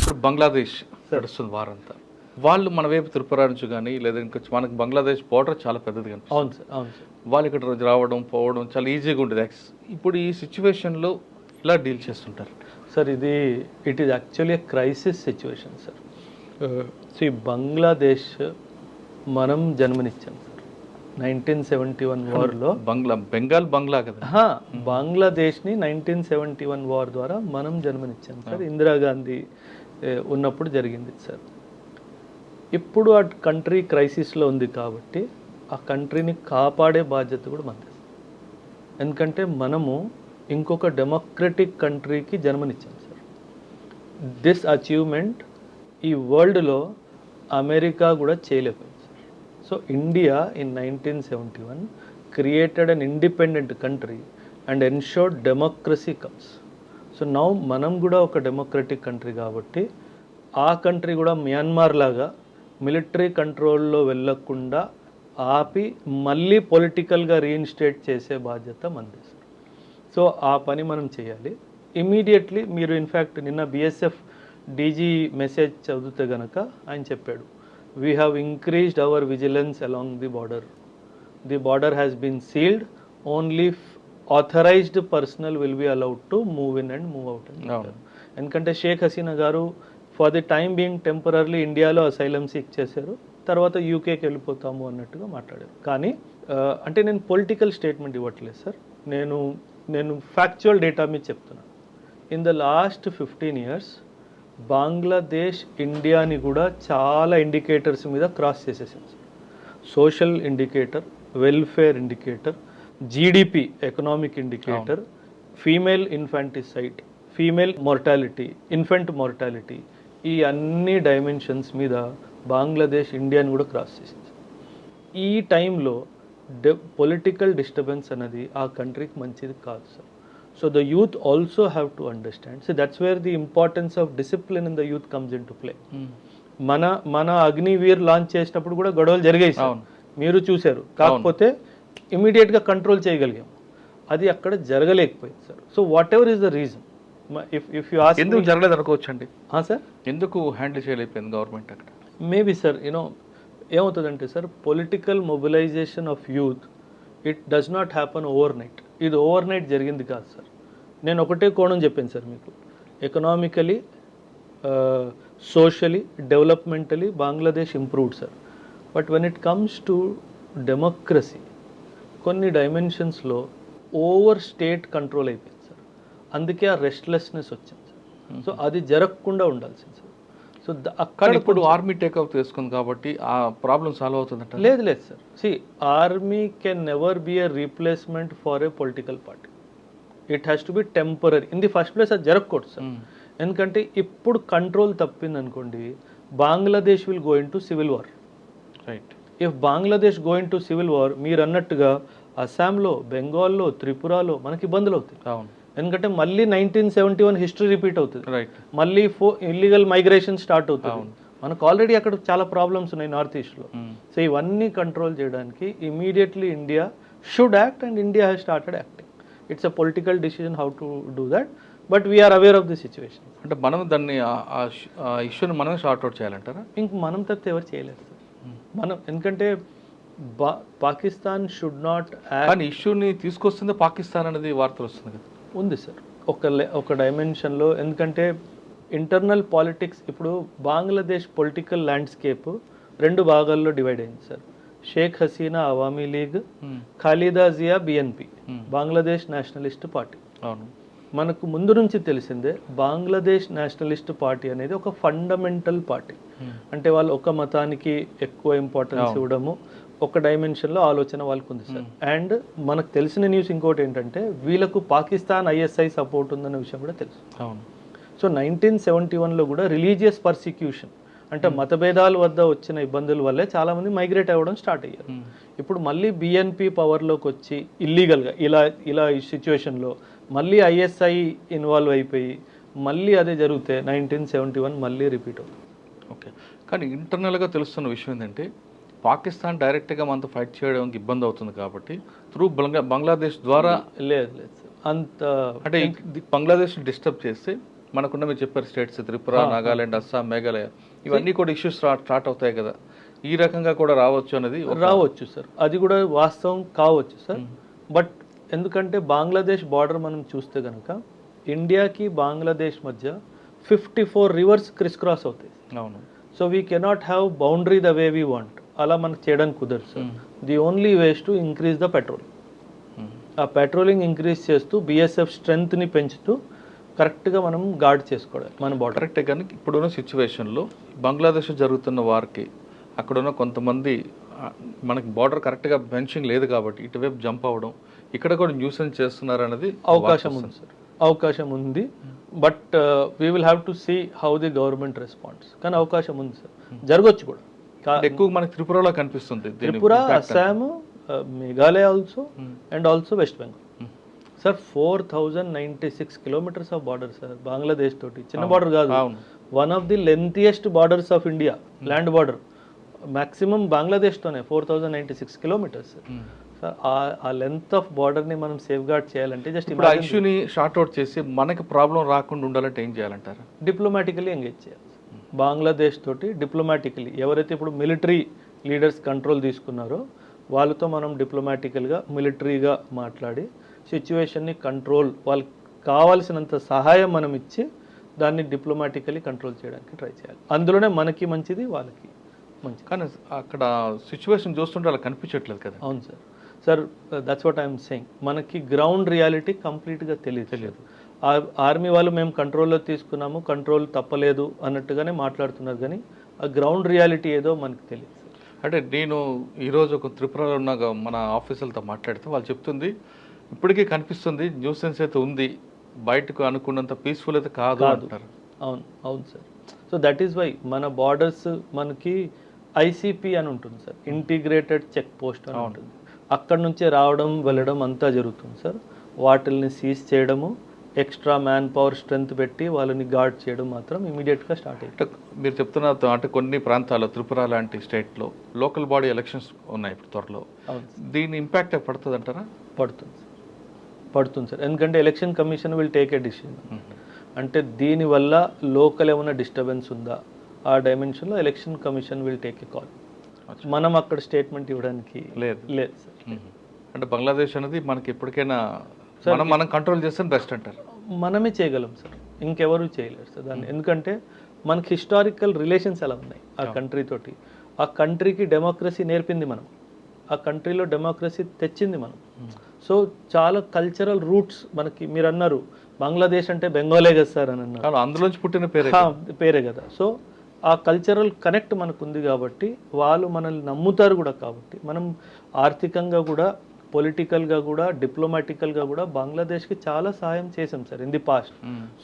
ఇప్పుడు బంగ్లాదేశ్ నడుస్తుంది వారంతా వాళ్ళు మన వైపు త్రిపుర నుంచి కానీ లేదా ఇంకా మనకు బంగ్లాదేశ్ బోర్డర్ చాలా పెద్దది కనిపిస్తుంది. అవును సార్ అవును సార్. వాళ్ళు ఇక్కడ రోజు రావడం పోవడం చాలా ఈజీగా యాక్సెస్ ఇప్పుడు ఈ సిచ్యువేషన్లో ఇలా డీల్ చేస్తుంటారు. సార్ ఇది it is actually a crisis situation sir. So ఈ బంగ్లాదేశ్ మనం జన్మనిచ్చాం సార్. నైన్టీన్ సెవెంటీ వన్ వార్లో బంగ్లా బెంగాల్ బంగ్లా కదా. బంగ్లాదేశ్ని నైన్టీన్ సెవెంటీ వన్ వార్ ద్వారా మనం జన్మనిచ్చాం సార్. ఇందిరాగాంధీ ఏ, ఉన్నప్పుడు జరిగింది సార్. ఇప్పుడు ఆ కంట్రీ క్రైసిస్లో ఉంది కాబట్టి ఆ కంట్రీని కాపాడే బాధ్యత కూడా మనది ఎందుకంటే మనము ఇంకొక డెమోక్రటిక్ కంట్రీకి జన్మనిచ్చాం సార్ దిస్ అచీవ్మెంట్ ఈ వరల్డ్లో అమెరికా కూడా చేయలేకపోయింది sir so India in nineteen seventy one created an independent country and ensured democracy comes so now మనం కూడా ఒక డెమోక్రటిక్ కంట్రీ కాబట్టి ఆ కంట్రీ కూడా మియాన్మార్ లాగా మిలిటరీ కంట్రోల్లో వెళ్ళకుండా ఆపి మళ్ళీ పొలిటికల్గా రీఇన్స్టేట్ చేసే బాధ్యత సార్ సో ఆ పని మనం చేయాలి. ఇమీడియట్లీ మీరు ఇన్ఫ్యాక్ట్ నిన్న బిఎస్ఎఫ్ డీజీ మెసేజ్ చదివితే గనక ఆయన చెప్పాడు we have increased our vigilance along the border the border has been sealed only authorised personnel will be allowed to move in and move out అని. ఎందుకంటే షేక్ హసీనా గారు for the time being temporary ఇండియాలో asylum seek చేశారు. తర్వాత యూకేకి వెళ్ళిపోతాము అన్నట్టుగా మాట్లాడారు. కానీ అంటే నేను పొలిటికల్ స్టేట్మెంట్ ఇవ్వట్లేదు సార్ నేను నేను ఫ్యాక్చువల్ డేటా మీద చెప్తున్నాను. In the last fifteen years Bangladesh ఇండియాని కూడా చాలా ఇండికేటర్స్ మీద క్రాస్ చేసేసింది sir social indicator welfare indicator GDP economic indicator female infanticide female mortality infant mortality ఈ అన్ని డైమెన్షన్స్ మీద బంగ్లాదేశ్ ఇండియాని కూడా క్రాస్ చేసింది. ఈ టైంలో డె పొలిటికల్ డిస్టర్బెన్స్ అనేది ఆ కంట్రీకి మంచిది కాదు sir so the youth also have to understand so that's where the importance of discipline in the youth comes in to play మన మన అగ్నివీర్ లాంచ్ చేసినప్పుడు కూడా గొడవలు జరిగాయి. మీరు చూశారు. కాకపోతే ఇమీడియట్గా కంట్రోల్ చేయగలిగాం. అది అక్కడ జరగలేకపోయింది sir so whatever is the reason if if you ఎందుకు జరగలేదు అనుకోవచ్చండి? సార్ ఎందుకు హ్యాండిల్ చేయలేకపోయింది గవర్నమెంట్ అక్కడ? మేబీ సార్ యూనో ఏమవుతుందంటే sir political mobilisation of youth it does not happen overnight ఇది ఓవర్ నైట్ జరిగింది కాదు సార్ నేను ఒకటే కోణం చెప్పాను సార్ మీకు. Economically socially developmentally Bangladesh improved sir but when it comes to democracy కొన్ని డైమెన్షన్స్లో ఓవర్ స్టేట్ కంట్రోల్ అయిపోయింది. అందుకే ఆ రెస్ట్లెస్నెస్ వచ్చింది సార్. సో అది జరగకుండా ఉండాల్సింది సార్. సో అక్కడ ఇప్పుడు ఆర్మీ టేక్అవుట్ చేసుకుంది కాబట్టి ఆ ప్రాబ్లం సాల్వ్ అవుతుందంట. లేదు లేదు sir. See army can never be a replacement for a political party it has to be temporary in the first place అది జరగకూడదు సార్. ఎందుకంటే ఇప్పుడు కంట్రోల్ తప్పింది అనుకోండి Bangladesh will go in to civil war right if Bangladesh going to civil war మీరు అన్నట్టుగా అస్సాంలో బెంగాల్లో త్రిపురలో మనకి ఇబ్బందులు అవుతాయి. అవును. ఎందుకంటే మళ్ళీ nineteen seventy one history repeat అవుతుంది. రైట్ మళ్ళీ ఫో ఇల్లీగల్ మైగ్రేషన్ స్టార్ట్ అవుతుంది. మనకు ఆల్రెడీ అక్కడ చాలా ప్రాబ్లమ్స్ ఉన్నాయి నార్త్ ఈస్ట్లో సో ఇవన్నీ కంట్రోల్ చేయడానికి immediately India should act and India has started acting it's a political decision how to do that but we are aware of the situation అంటే మనం దాన్ని ఇష్యూని మనమే సార్ట్ అవుట్ చేయాలంటారా? ఇంక మనం తప్పితే ఎవరు చేయలేరు సార్. మనం ఎందుకంటే పాకిస్తాన్ షుడ్ నాట్ కానీ ఇష్యూని తీసుకొస్తుంది పాకిస్తాన్ అనేది వార్తలు వస్తుంది కదా. ఉంది సార్ ఒక ఒక డైమెన్షన్లో ఎందుకంటే ఇంటర్నల్ పాలిటిక్స్ ఇప్పుడు బంగ్లాదేశ్ పొలిటికల్ ల్యాండ్స్కేప్ రెండు భాగాల్లో డివైడ్ అయింది sir Sheikh Hasina Awami League Khaleda Zia BNP Hmm. Bangladesh nationalist party అవును. మనకు ముందు నుంచి తెలిసిందే బంగ్లాదేశ్ నేషనలిస్ట్ పార్టీ అనేది ఒక ఫండమెంటల్ పార్టీ అంటే వాళ్ళు ఒక మతానికి ఎక్కువ ఇంపార్టెన్స్. ఇవ్వడము ఒక డైమెన్షన్లో ఆలోచన వాళ్ళకు ఉంది సార్ అండ్ మనకు తెలిసిన న్యూస్ ఇంకోటి ఏంటంటే వీళ్ళకు పాకిస్తాన్ ఐఎస్ఐ సపోర్ట్ ఉందన్న విషయం కూడా తెలుసు. అవును. సో నైన్టీన్ సెవెంటీ వన్లో కూడా రిలీజియస్ పర్సిక్యూషన్ అంటే మతభేదాల వద్ద వచ్చిన ఇబ్బందుల వల్లే చాలా మంది మైగ్రేట్ అవ్వడం స్టార్ట్ అయ్యారు. Hmm. ఇప్పుడు మళ్ళీ బిఎన్పి పవర్లోకి వచ్చి ఇల్లీగల్గా ఇలా ఇలా ఈ సిచ్యువేషన్లో మళ్ళీ ఐఎస్ఐ ఇన్వాల్వ్ అయిపోయి మళ్ళీ అదే జరిగితే నైన్టీన్ సెవెంటీ వన్ మళ్ళీ రిపీట్ అవుతుంది. ఓకే కానీ ఇంటర్నల్గా తెలుస్తున్న విషయం ఏంటంటే పాకిస్తాన్ డైరెక్ట్గా మనతో ఫైట్ చేయడానికి ఇబ్బంది అవుతుంది కాబట్టి త్రూ బంగ్లా బంగ్లాదేశ్ ద్వారా లేదు లేదు సార్ అంత అంటే బంగ్లాదేశ్ డిస్టర్బ్ చేస్తే మనకున్న మీరు చెప్పారు స్టేట్స్ త్రిపుర నాగాలాండ్ అస్సాం మేఘాలయ ఇవన్నీ కూడా ఇష్యూస్ స్టార్ట్ అవుతాయి కదా. ఈ రకంగా కూడా రావచ్చు అనేది రావచ్చు సార్. అది కూడా వాస్తవం కావచ్చు సార్. బట్ ఎందుకంటే బంగ్లాదేశ్ బార్డర్ మనం చూస్తే కనుక ఇండియాకి బంగ్లాదేశ్ మధ్య ఫిఫ్టీ ఫోర్ రివర్స్ క్రిస్ క్రాస్ అవుతాయి. అవును. So we cannot have boundary the way we want అలా మనకు చేయడానికి కుదరదు sir. The only ways to increase the patrol. ఆ పెట్రోలింగ్ ఇంక్రీజ్ చేస్తూ బిఎస్ఎఫ్ స్ట్రెంగ్త్ని పెంచుతూ కరెక్ట్గా మనం గార్డ్ చేసుకోవడం మన బార్డర్ కరెక్టే కానీ ఇప్పుడున్న సిచ్యువేషన్లో బంగ్లాదేశ్ జరుగుతున్న వారికి అక్కడున్న కొంతమంది మనకి బార్డర్ కరెక్ట్గా బెంచింగ్ లేదు కాబట్టి ఇటువైపు జంప్ అవ్వడం ఇక్కడ కూడా న్యూసెన్స్ చేస్తున్నారు అనేది అవకాశం ఉంది సార్. అవకాశం ఉంది. But we will have to see how the government response కానీ అవకాశం ఉంది సార్. జరగచ్చు కూడా. ఎక్కువ మనకి త్రిపురలో కనిపిస్తుంది Tripura. Assam Meghalaya also. And also West Bengal. Sir four thousand ninety six kilometres of border sir Bangladesh తోటి. చిన్న బార్డర్ కాదు. One of the lengthiest borders of India land border maximum బంగ్లాదేశ్తోనే four thousand ninety six kilometres. Sir ఆ- length of బార్డర్ని మనం safe gourd చేయాలంటే just ఇప్పుడు ఆ ఇష్యూని షార్ట్ అవుట్ చేసి మనకి ప్రాబ్లం రాకుండా ఉండాలంటే ఏం చేయాలంటారు? డిప్లొమాటికలీ ఎంగేజ్ చేయాలి. బంగ్లాదేశ్ తోటి డిప్లొమాటికలీ ఎవరైతే ఇప్పుడు మిలిటరీ లీడర్స్ కంట్రోల్ తీసుకున్నారో వాళ్ళతో మనం డిప్లొమాటికల్గా మిలిటరీగా మాట్లాడి సిచ్యువేషన్ని కంట్రోల్ వాళ్ళకి కావాల్సినంత సహాయం మనం ఇచ్చి దాన్ని డిప్లొమాటికలీ కంట్రోల్ చేయడానికి ట్రై చేయాలి. అందులోనే మనకి మంచిది వాళ్ళకి మంచిది. కానీ అక్కడ సిచ్యువేషన్ చూస్తుంటే అలా కనిపించట్లేదు కదా. అవును sir. Sir that's what I'm saying మనకి గ్రౌండ్ రియాలిటీ కంప్లీట్గా తెలియదు. తెలియదు ఆర్మీ వాళ్ళు మేము కంట్రోల్లో తీసుకున్నాము కంట్రోల్ తప్పలేదు అన్నట్టుగానే మాట్లాడుతున్నారు కానీ ఆ గ్రౌండ్ రియాలిటీ ఏదో మనకి తెలియదు అంటే నేను ఈరోజు ఒక త్రిపురలో ఉన్న మన ఆఫీసులతో మాట్లాడితే వాళ్ళు చెప్తుంది ఇప్పటికీ కనిపిస్తుంది న్యూసెన్స్ అయితే ఉంది బయటకు అనుకున్నంత పీస్ఫుల్ అయితే కాదు అంటారు. అవును అవును sir so that is why మన బార్డర్స్ మనకి ఐసీపీ అని ఉంటుంది సార్ ఇంటిగ్రేటెడ్ చెక్ పోస్ట్ అని ఉంటుంది. అక్కడ నుంచే రావడం వెళ్ళడం అంతా జరుగుతుంది సార్. వాటిల్ని సీజ్ చేయడము ఎక్స్ట్రా మ్యాన్ పవర్ స్ట్రెంత్ పెట్టి వాళ్ళని గార్డ్ చేయడం మాత్రం ఇమీడియట్గా స్టార్ట్ అయ్యింది. మీరు చెప్తున్న అంటే కొన్ని ప్రాంతాల్లో త్రిపుర లాంటి స్టేట్లో లోకల్ బాడీ ఎలక్షన్స్ ఉన్నాయి ఇప్పుడు త్వరలో. దీని ఇంపాక్ట్ పడుతుంది అంటారా పడుతుంది పడుతుంది సార్. ఎందుకంటే election commission will take a decision. అంటే దీనివల్ల లోకల్ ఏమైనా డిస్టర్బెన్స్ ఉందా? ఆ డైమెన్షన్లో election commission will take a call. మనం అక్కడ స్టేట్మెంట్ ఇవ్వడానికి లేదు. లేదు సార్ అంటే బంగ్లాదేశ్ అనేది మనకి ఎప్పటికైనా మనం మనం కంట్రోల్ చేస్తే బెస్ట్ అంటారు. మనమే చేయగలం సార్ ఇంకెవరు చేయలేరు సార్ దాన్ని. ఎందుకంటే మనకి హిస్టారికల్ రిలేషన్స్ ఎలా ఉన్నాయి ఆ కంట్రీ తోటి. ఆ కంట్రీకి డెమోక్రసీ నేర్పింది మనం. ఆ కంట్రీలో డెమోక్రసీ తెచ్చింది మనం. సో చాలా కల్చరల్ రూట్స్ మనకి మీరు అన్నారు. బంగ్లాదేశ్ అంటే బెంగాలే కదా సార్ అని అన్నారు. అందులోంచి పుట్టిన పేరే పేరే కదా. సో ఆ కల్చరల్ కనెక్ట్ మనకు ఉంది కాబట్టి వాళ్ళు మనల్ని నమ్ముతారు కూడా కాబట్టి మనం ఆర్థికంగా కూడా పొలిటికల్గా కూడా డిప్లొమాటికల్గా కూడా బంగ్లాదేశ్కి చాలా సహాయం చేసాం sir in the past.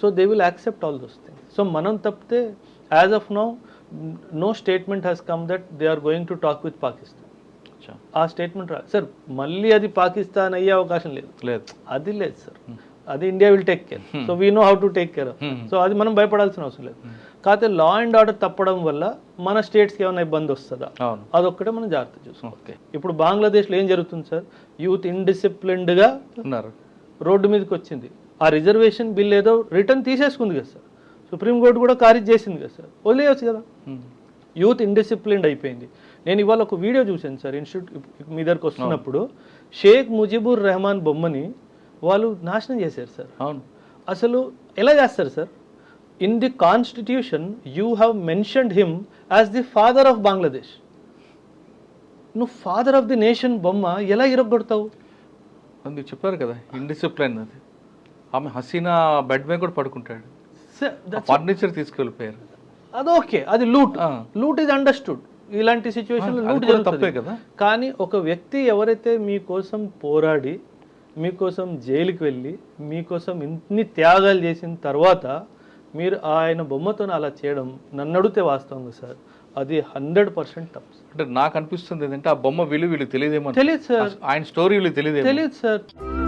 So they will accept all those things so మనం తప్పితే as of now no statement has come that they are going to talk with Pakistan. ఆ స్టేట్మెంట్ రా సార్ మళ్ళీ అది పాకిస్తాన్ అయ్యే అవకాశం లేదు. లేదు. అది లేదు సార్. అది India will take care so we know how to take care Hmm. So అది మనం భయపడాల్సిన అవసరం లేదు. కాకపోతే లా అండ్ ఆర్డర్ తప్పడం వల్ల మన స్టేట్స్కి ఏమైనా ఇబ్బంది వస్తుందా? అవును. అదొక్కటే మనం జాగ్రత్త చూసుకోవాలి. ఓకే. ఇప్పుడు బంగ్లాదేశ్లో ఏం జరుగుతుంది సార్? యూత్ ఇండిసిప్లిన్డ్గా ఉన్నారు. రోడ్డు మీదకి వచ్చింది. ఆ రిజర్వేషన్ బిల్ ఏదో రిటర్న్ తీసేసుకుంది కదా సార్. సుప్రీంకోర్టు కూడా ఖారీజ్ చేసింది కదా సార్. వదిలేయచ్చు కదా. యూత్ ఇండిసిప్లిన్డ్ అయిపోయింది. నేను ఇవాళ ఒక వీడియో చూశాను సార్. ఇన్స్టిట్యూట్ మీ దగ్గరకు వస్తున్నప్పుడు షేక్ ముజిబుర్ రెహమాన్ బొమ్మని వాళ్ళు నాశనం చేశారు సార్. అవును. అసలు ఎలా చేస్తారు sir? In the constitution you have mentioned him as the father of Bangladesh నువ్వు ఫాదర్ ఆఫ్ ది నేషన్ బొమ్మ ఎలా ఇరగొడతావు? అది చెప్పారు కదా ఇండిసిప్లైన్ అది. ఆమె హసీనా బెడ్ మీద కూడా పడుకుంటాడు. ఫర్నిచర్ తీసుకెళ్ళిపోయారు అది ఓకే అది లూట్. లూట్ ఇస్ అండర్స్టూడ్ ఇలాంటి సిచ్యువేషన్లో లూట్ తప్పే కదా. కానీ ఒక వ్యక్తి ఎవరైతే మీకోసం పోరాడి మీకోసం జైలుకి వెళ్ళి మీకోసం ఇన్ని త్యాగాలు చేసిన తర్వాత మీరు ఆయన బొమ్మతో అలా చేయడం నన్ను అడిగితే వాస్తవంగా సార్. అది హండ్రెడ్ పర్సెంట్ తప్పు. అంటే నాకు అనిపిస్తుంది ఏంటంటే ఆ బొమ్మ విలువ వీళ్ళు తెలియదేమో తెలియదు సార్. ఆయన స్టోరీ వీళ్ళు తెలియదేమో. తెలియదు సార్.